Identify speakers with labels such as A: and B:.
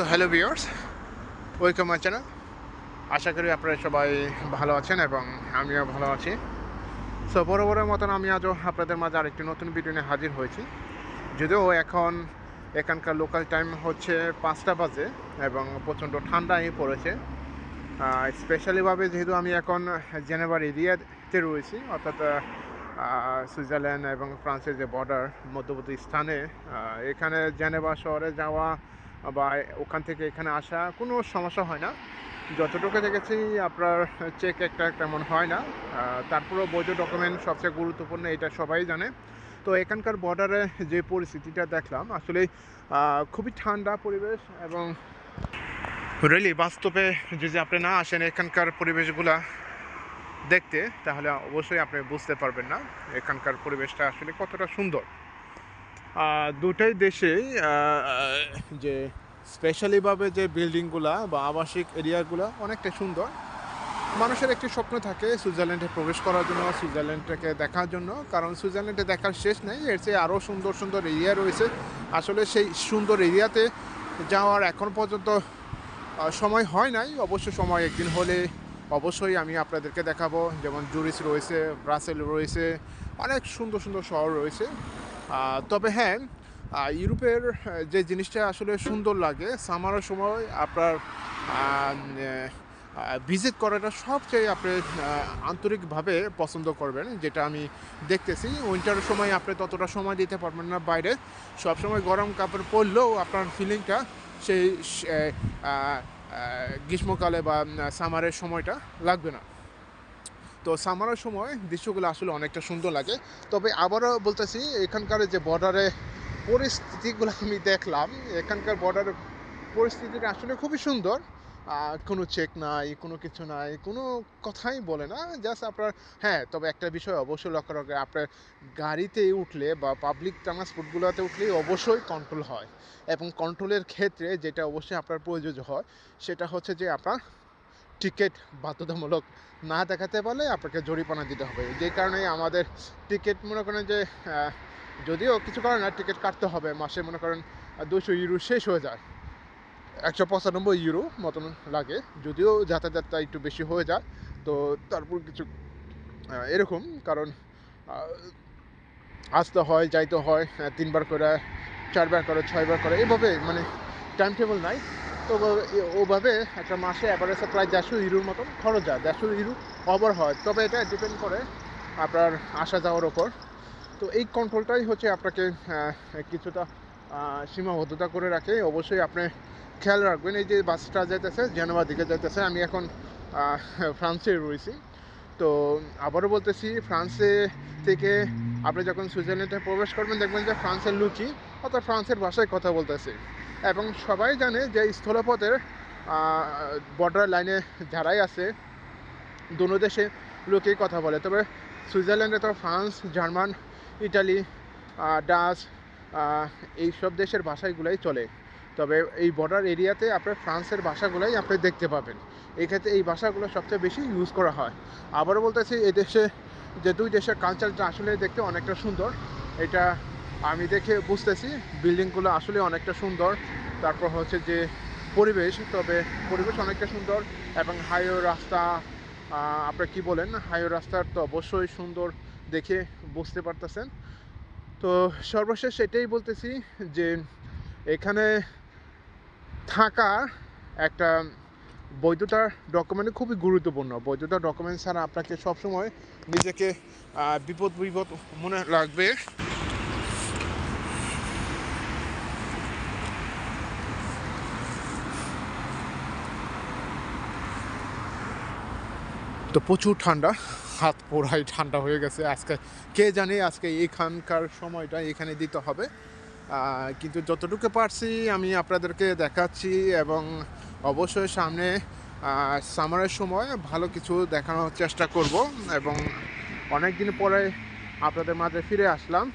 A: তো hello viewers welcome my channel আশা করি আপনারা সবাই ভালো আছেন এবং আমিও ভালো আছি। সো বরাবরের মতন আমি আজও আপনাদের মাঝে আরেকটি নতুন ভিডিও নিয়ে হাজির হয়েছি। যদিও এখন এখানকার লোকাল টাইম হচ্ছে পাঁচটা বাজে এবং প্রচণ্ড ঠান্ডাই পড়েছে। স্পেশালিভাবে যেহেতু আমি এখন জেনেভার এরিয়াতে রয়েছি, অর্থাৎ সুইজারল্যান্ড এবং ফ্রান্সের যে বর্ডার মধ্যবর্তী স্থানে এখানে জেনেভা শহরে যাওয়া বা ওখান থেকে এখানে আসা কোনো সমস্যা হয় না। যতটুকু দেখেছি আপনার চেক একটা তেমন হয় না। তারপরেও বৈধ ডকুমেন্ট সবচেয়ে গুরুত্বপূর্ণ এটা সবাই জানে। তো এখানকার বর্ডারে যে পরিস্থিতিটা দেখলাম, আসলে খুবই ঠান্ডা পরিবেশ এবং রেলি বাস্তবে যদি আপনি না আসেন এখানকার পরিবেশগুলা দেখতে, তাহলে অবশ্যই আপনি বুঝতে পারবেন না এখানকার পরিবেশটা আসলে কতটা সুন্দর। দুটাই আহ, যে স্পেশালিভাবে যে বিল্ডিংগুলা বা আবাসিক এরিয়াগুলো অনেকটা সুন্দর। মানুষের একটি স্বপ্ন থাকে সুইজারল্যান্ডে প্রবেশ করার জন্য সুইজারল্যান্ডটাকে দেখার জন্য। কারণ সুইজারল্যান্ডে দেখার শেষ নেই এর চেয়ে আরও সুন্দর সুন্দর এরিয়া রয়েছে। আসলে সেই সুন্দর এরিয়াতে যাওয়ার এখন পর্যন্ত সময় হয় নাই। অবশ্য সময় একদিন হলে অবশ্যই আমি আপনাদেরকে দেখাবো। যেমন জুরিস রয়েছে ব্রাসেল রয়েছে অনেক সুন্দর সুন্দর শহর রয়েছে। তবে হ্যাঁ ইউরোপের যে জিনিসটা আসলে সুন্দর লাগে, সামারের সময় আপনার ভিজিট করাটা সবচেয়ে আপনি আন্তরিকভাবে পছন্দ করবেন, যেটা আমি দেখতেছি। উইন্টারের সময় আপনি ততটা সময় দিতে পারবেন না বাইরে। সবসময় গরম কাপড় পরলেও আপনার ফিলিংটা সেই গ্রীষ্মকালে বা সামারের সময়টা লাগবে না। তো সামারের সময় দৃশ্যগুলো আসলে অনেকটা সুন্দর লাগে। তবে আবারও বলতেছি, এখানকার যে বর্ডারে পরিস্থিতিগুলো আমি দেখলাম, এখানকার বর্ডারের পরিস্থিতিটা আসলে খুবই সুন্দর। কোনো চেক নাই, কোনো কিছু নাই, কোনো কথাই বলে না। জাস্ট আপনার হ্যাঁ তবে একটা বিষয় অবশ্যই লক্ষ্য রাখবে আপনার গাড়িতে উঠলে বা পাবলিক ট্রান্সপোর্টগুলোতে উঠলে অবশ্যই কন্ট্রোল হয়। এবং কন্ট্রোলের ক্ষেত্রে যেটা অবশ্যই আপনার প্রয়োজন হয়, সেটা হচ্ছে যে আপনার টিকিট বাধ্যতামূলক না দেখাতে পারলে আপনাকে জরিমানা দিতে হবে। যে কারণে আমাদের টিকিট মনে করেন যে যদিও কিছু কারণ না, টিকিট কাটতে হবে। মাসে মনে করেন দুশো ইউরো শেষ হয়ে যায়। একশো পঁচানব্বই ইউরো মতন লাগে। যদিও যাতায়াতটা একটু বেশি হয়ে যায়, তো তারপর কিছু এরকম কারণ আসতে হয়, যাইতে হয় তিনবার করে, চারবার করে, ছয়বার করে, এভাবে মানে টাইম টেবিল নাই। তো ওভাবে একটা মাসে অ্যাভারেজে প্রায় দেড়শো ইউরোর মতন খরচ যায় দেড়শো ইউরো ওভার হয়। তবে এটা ডিপেন্ড করে আপনার আসা যাওয়ার ওপর। তো এই কন্ট্রোলটাই হচ্ছে আপনাকে কিছুটা সীমাবদ্ধতা করে রাখে। অবশ্যই আপনি খেয়াল রাখবেন, এই যে বাসটা যাইতেছে জেনোভা দিকে যাইতেছে, আমি এখন ফ্রান্সে রয়েছি। তো আবারও বলতেছি, ফ্রান্সে থেকে আপনি যখন সুইজারল্যান্ডে প্রবেশ করবেন, দেখবেন যে ফ্রান্সের লুচি, অর্থাৎ ফ্রান্সের ভাষায় কথা বলতেছে। এবং সবাই জানে যে স্থলপথের বর্ডার লাইনে যারাই আছে, দুনো দেশে লোকেই কথা বলে। তবে সুইজারল্যান্ডে তো ফ্রান্স, জার্মান, ইটালি ডাচ এই সব দেশের ভাষাগুলোই চলে। তবে এই বর্ডার এরিয়াতে আপনার ফ্রান্সের ভাষাগুলোই আপনি দেখতে পাবেন। এই ক্ষেত্রে এই ভাষাগুলো সবচেয়ে বেশি ইউজ করা হয়। আবারও বলতেছি এই দেশে যে দুই দেশের কালচারটা আসলে দেখতে অনেকটা সুন্দর। এটা আমি দেখে বুঝতেছি বিল্ডিংগুলো আসলে অনেকটা সুন্দর। তারপর হচ্ছে যে পরিবেশ তবে পরিবেশ অনেকটা সুন্দর এবং হাইওয়ে রাস্তা আহ, আপনি কি বলেন? হাইওয়ে রাস্তার তো অবশ্যই সুন্দর দেখে বুঝতে পারতেছেন। তো সর্বশেষ এটাই বলতেছি যে এখানে থাকা একটা বৈধতা ডকুমেন্ট খুবই গুরুত্বপূর্ণ। বৈধতা ডকুমেন্ট ছাড়া আপনাকে সবসময় নিজেকে বিপদ বিপদ মনে লাগবে তো প্রচুর ঠান্ডা, হাত পোড়াই ঠান্ডা হয়ে গেছে। আজকে কে জানে, আজকে এখানকার সময়টা এখানে দিতে হবে। কিন্তু যতটুকু পারছি আমি আপনাদেরকে দেখাচ্ছি এবং অবশ্যই সামনে সামারের সময় ভালো কিছু দেখানোর চেষ্টা করব এবং অনেক দিন পরে আপনাদের মাঝে ফিরে আসলাম।